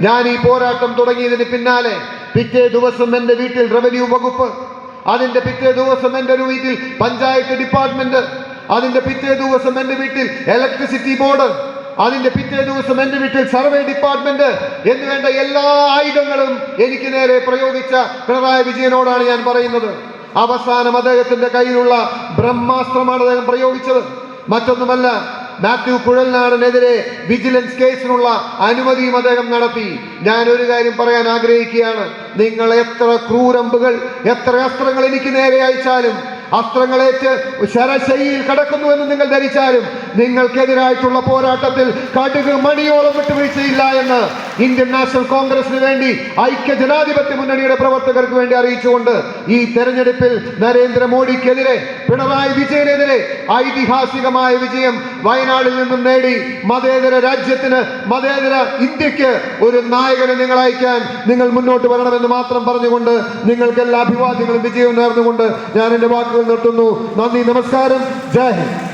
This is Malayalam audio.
ഞാൻ ഈ പോരാട്ടം തുടങ്ങിയതിന് പിന്നാലെ പിറ്റേ ദിവസം എന്റെ വീട്ടിൽ റവന്യൂ വകുപ്പ് അതിന്റെ പിറ്റേ ദിവസം എന്റെ വീട്ടിൽ പഞ്ചായത്ത് ഡിപ്പാർട്ട്മെന്റ് അതിന്റെ പിറ്റേ ദിവസം എന്റെ വീട്ടിൽ ഇലക്ട്രിസിറ്റി ബോർഡ് അതിന്റെ പിറ്റേ ദിവസം എന്റെ വീട്ടിൽ സർവേ ഡിപ്പാർട്ട്മെന്റ് എന്ന് വേണ്ട എല്ലാ ആയുധങ്ങളും എനിക്ക് നേരെ പ്രയോഗിച്ച പിണറായി വിജയനോടാണ് ഞാൻ പറയുന്നത്. അവസാനം അദ്ദേഹത്തിന്റെ കയ്യിലുള്ള ബ്രഹ്മാസ്ത്രമാണ് അദ്ദേഹം പ്രയോഗിച്ചത്. മറ്റൊന്നുമല്ല മാത്യു കുഴൽനാടനെതിരെ വിജിലൻസ് കേസിനുള്ള അനുമതിയും അദ്ദേഹം നടത്തി. ഞാൻ ഒരു കാര്യം പറയാൻ ആഗ്രഹിക്കുകയാണ്. നിങ്ങൾ എത്ര ക്രൂരമ്പുകൾ എത്ര അസ്ത്രങ്ങൾ എനിക്ക് നേരെ അയച്ചാലും അസ്ത്രങ്ങളേറ്റ് ശരശൈയിൽ കടക്കുന്നു എന്ന് നിങ്ങൾ ധരിച്ചാലും നിങ്ങൾക്കെതിരായിട്ടുള്ള പോരാട്ടത്തിൽ കടുക് മണിയോളം വിട്ടുവീഴ്ചയില്ല എന്ന് ഇന്ത്യൻ നാഷണൽ കോൺഗ്രസിന് വേണ്ടി ഐക്യ ജനാധിപത്യ മുന്നണിയുടെ പ്രവർത്തകർക്ക് വേണ്ടി അറിയിച്ചുകൊണ്ട് ഈ തെരഞ്ഞെടുപ്പിൽ നരേന്ദ്രമോദിക്കെതിരെ പിണറായി വിജയനെതിരെ ഐതിഹാസികമായ വിജയം വയനാടിൽ നിന്നും നേടി മതേതര രാജ്യത്തിന് മതേതര ഇന്ത്യയ്ക്ക് ഒരു നായകനെ നിങ്ങൾ അയക്കാൻ നിങ്ങൾ മുന്നോട്ട് വരണമെന്ന് മാത്രം പറഞ്ഞുകൊണ്ട് നിങ്ങൾക്ക് എല്ലാ അഭിവാദ്യങ്ങളും വിജയം നേർന്നുകൊണ്ട് ഞാൻ എന്റെ വാക്കുകൾ നിർത്തുന്നു. നന്ദി നമസ്കാരം. ജയ് ഹിന്ദ്.